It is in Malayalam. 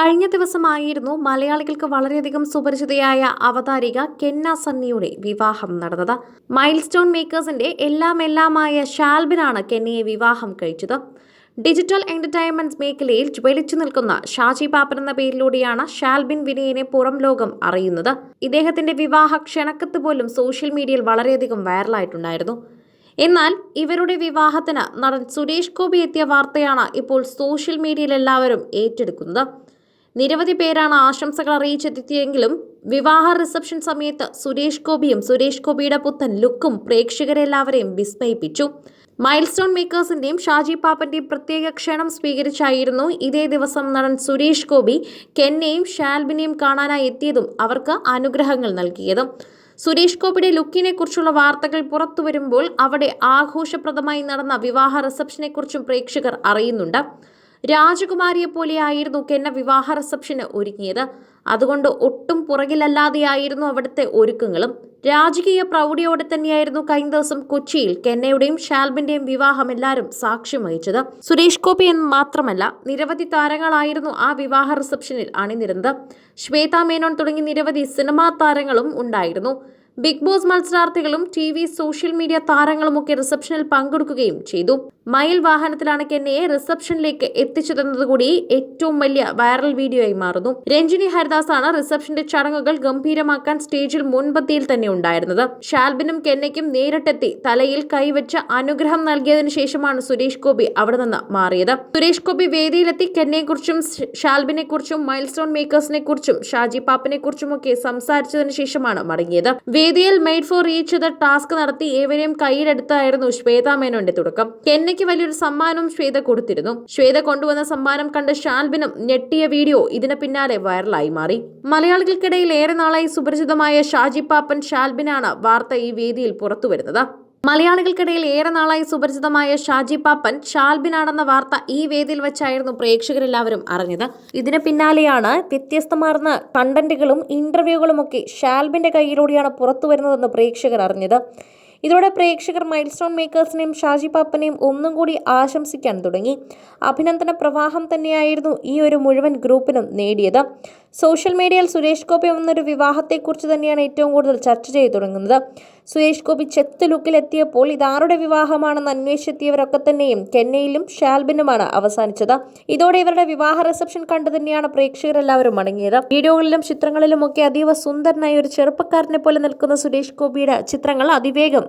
കഴിഞ്ഞ ദിവസമായിരുന്നു മലയാളികൾക്ക് വളരെയധികം സുപരിചിതയായ അവതാരിക കെന്ന സണ്ണിയുടെ വിവാഹം നടന്നത്. മൈൽ സ്റ്റോൺ മേക്കേഴ്സിന്റെ എല്ലാം എല്ലാമായ ഷാൽബിനാണ് കെന്നയെ വിവാഹം കഴിച്ചത്. ഡിജിറ്റൽ എന്റർടൈൻമെന്റ് മേഖലയിൽ ജ്വലിച്ചു നിൽക്കുന്ന ഷാജി പാപ്പൻ എന്ന പേരിലൂടെയാണ് ഷാൽബിൻ വിനയനെ പുറം ലോകം അറിയുന്നത്. ഇദ്ദേഹത്തിന്റെ വിവാഹ ക്ഷണക്കത്ത് പോലും സോഷ്യൽ മീഡിയയിൽ വളരെയധികം വൈറലായിട്ടുണ്ടായിരുന്നു. എന്നാൽ ഇവരുടെ വിവാഹത്തിന് നടൻ സുരേഷ് ഗോപി എത്തിയ വാർത്തയാണ് ഇപ്പോൾ സോഷ്യൽ മീഡിയയിൽ എല്ലാവരും ഏറ്റെടുക്കുന്നത്. നിരവധി പേരാണ് ആശംസകൾ അറിയിച്ചെത്തിയെങ്കിലും വിവാഹ റിസപ്ഷൻ സമയത്ത് സുരേഷ് ഗോപിയും സുരേഷ് ഗോപിയുടെ പുത്തൻ ലുക്കും പ്രേക്ഷകരെല്ലാവരെയും വിസ്മയിപ്പിച്ചു. മൈൽസ്റ്റോൺ മേക്കേഴ്സിന്റെയും ഷാജി പാപ്പന്റെയും പ്രത്യേക ക്ഷണം സ്വീകരിച്ചായിരുന്നു ഇതേ ദിവസം നടൻ സുരേഷ് ഗോപി കെന്നെയും ഷാൽബിനെയും കാണാനായി എത്തിയതും അവർക്ക് അനുഗ്രഹങ്ങൾ നൽകിയതും. സുരേഷ് ഗോപിയുടെ ലുക്കിനെ കുറിച്ചുള്ള വാർത്തകൾ പുറത്തു വരുമ്പോൾ അവിടെ ആഘോഷപ്രദമായി നടന്ന വിവാഹ റിസപ്ഷനെക്കുറിച്ചും പ്രേക്ഷകർ അറിയുന്നുണ്ട്. രാജകുമാരിയെ പോലെയായിരുന്നു കെന്ന വിവാഹ റിസപ്ഷന് ഒരുങ്ങിയത്. അതുകൊണ്ട് ഒട്ടും പുറകിലല്ലാതെയായിരുന്നു അവിടുത്തെ ഒരുക്കങ്ങളും. രാജകീയ പ്രൗഢിയോടെ തന്നെയായിരുന്നു കഴിഞ്ഞ ദിവസം കൊച്ചിയിൽ കെന്നയുടെയും ഷാൽബിന്റെയും വിവാഹം എല്ലാവരും സാക്ഷ്യം വഹിച്ചത്. സുരേഷ് ഗോപി എന്ന് മാത്രമല്ല നിരവധി താരങ്ങളായിരുന്നു ആ വിവാഹ റിസപ്ഷനിൽ അണിനിരുന്നത്. ശ്വേത മേനോൻ തുടങ്ങി നിരവധി സിനിമാ താരങ്ങളും ഉണ്ടായിരുന്നു. ബിഗ് ബോസ് മത്സരാർത്ഥികളും ടി വി സോഷ്യൽ മീഡിയ താരങ്ങളുമൊക്കെ റിസപ്ഷനിൽ പങ്കെടുക്കുകയും ചെയ്തു. മയിൽ വാഹനത്തിലാണ് കെന്നയെ റിസപ്ഷനിലേക്ക് എത്തിച്ചതെന്നതുകൂടി ഏറ്റവും വലിയ വൈറൽ വീഡിയോയായി മാറുന്നു. രഞ്ജിനി ഹരിദാസാണ് റിസപ്ഷന്റെ ചടങ്ങുകൾ ഗംഭീരമാക്കാൻ സ്റ്റേജിൽ മുൻപത്തിയിൽ തന്നെ ഉണ്ടായിരുന്നത്. ഷാൽബിനും കെന്നയ്ക്കും നേരിട്ടെത്തി തലയിൽ കൈവച്ച് അനുഗ്രഹം നൽകിയതിനു ശേഷമാണ് സുരേഷ് ഗോപി അവിടെ നിന്ന് മാറിയത്. സുരേഷ് ഗോപി വേദിയിലെത്തി കെന്നയെക്കുറിച്ചും ഷാൽബിനെക്കുറിച്ചും മൈൽ സ്റ്റോൺ മേക്കേഴ്സിനെ കുറിച്ചും ഷാജി പാപ്പിനെ കുറിച്ചുമൊക്കെ സംസാരിച്ചതിനു ശേഷമാണ് മടങ്ങിയത്. വേദിയിൽ made for reach the task നടത്തി ഏവരെയും കയ്യിലെടുത്തായിരുന്നു ശ്വേത മേനോന്റെ തുടക്കം. കെന്നയ്ക്ക് വലിയൊരു സമ്മാനവും ശ്വേത കൊടുത്തിരുന്നു. ശ്വേത കൊണ്ടുവന്ന സമ്മാനം കണ്ട ഷാൽബിനും ഞെട്ടിയ വീഡിയോ ഇതിന് പിന്നാലെ വൈറലായി മാറി. മലയാളികൾക്കിടയിൽ ഏറെ നാളായി സുപരിചിതമായ ഷാജി പാപ്പൻ ഷാൽബിനാണ് വാർത്ത ഈ വേദിയിൽ പുറത്തുവരുന്നത്. മലയാളികൾക്കിടയിൽ ഏറെ നാളായി സുപരിചിതമായ ഷാജി പാപ്പൻ ഷാൽബിനാണെന്ന വാർത്ത ഈ വേദിയിൽ വെച്ചായിരുന്നു പ്രേക്ഷകരെല്ലാവരും അറിഞ്ഞത്. ഇതിന് പിന്നാലെയാണ് വ്യത്യസ്തമാർന്ന കണ്ടന്റുകളും ഇന്റർവ്യൂകളും ഒക്കെ ഷാൽബിന്റെ കയ്യിലൂടെയാണ് പുറത്തു വരുന്നതെന്ന് പ്രേക്ഷകർ അറിഞ്ഞത്. ഇതോടെ പ്രേക്ഷകർ മൈൽസ്റ്റോൺ മേക്കേഴ്സിനെയും ഷാജി പാപ്പനെയും ഒന്നും കൂടി ആശംസിക്കാൻ തുടങ്ങി. അഭിനന്ദന പ്രവാഹം തന്നെയായിരുന്നു ഈ ഒരു മുഴുവൻ ഗ്രൂപ്പിനും നേടിയത്. സോഷ്യൽ മീഡിയയിൽ സുരേഷ് ഗോപി എന്നൊരു വിവാഹത്തെക്കുറിച്ച് തന്നെയാണ് ഏറ്റവും കൂടുതൽ ചർച്ച ചെയ്തു തുടങ്ങുന്നത്. സുരേഷ് ഗോപി ചെത്ത് ലുക്കിലെത്തിയപ്പോൾ ഇതാരുടെ വിവാഹമാണെന്ന് അന്വേഷിച്ചെത്തിയവരൊക്കെ തന്നെയും കെന്നയിലും ഷാൽബിനുമാണ് അവസാനിച്ചത്. ഇതോടെ ഇവരുടെ വിവാഹ റിസപ്ഷൻ കണ്ടു തന്നെയാണ് പ്രേക്ഷകരെല്ലാവരും അടങ്ങിയത് വീഡിയോകളിലും ചിത്രങ്ങളിലും ഒക്കെ അതീവ സുന്ദരനായ ഒരു ചെറുപ്പക്കാരനെ പോലെ നിൽക്കുന്ന സുരേഷ് ഗോപിയുടെ ചിത്രങ്ങൾ അതിവേഗം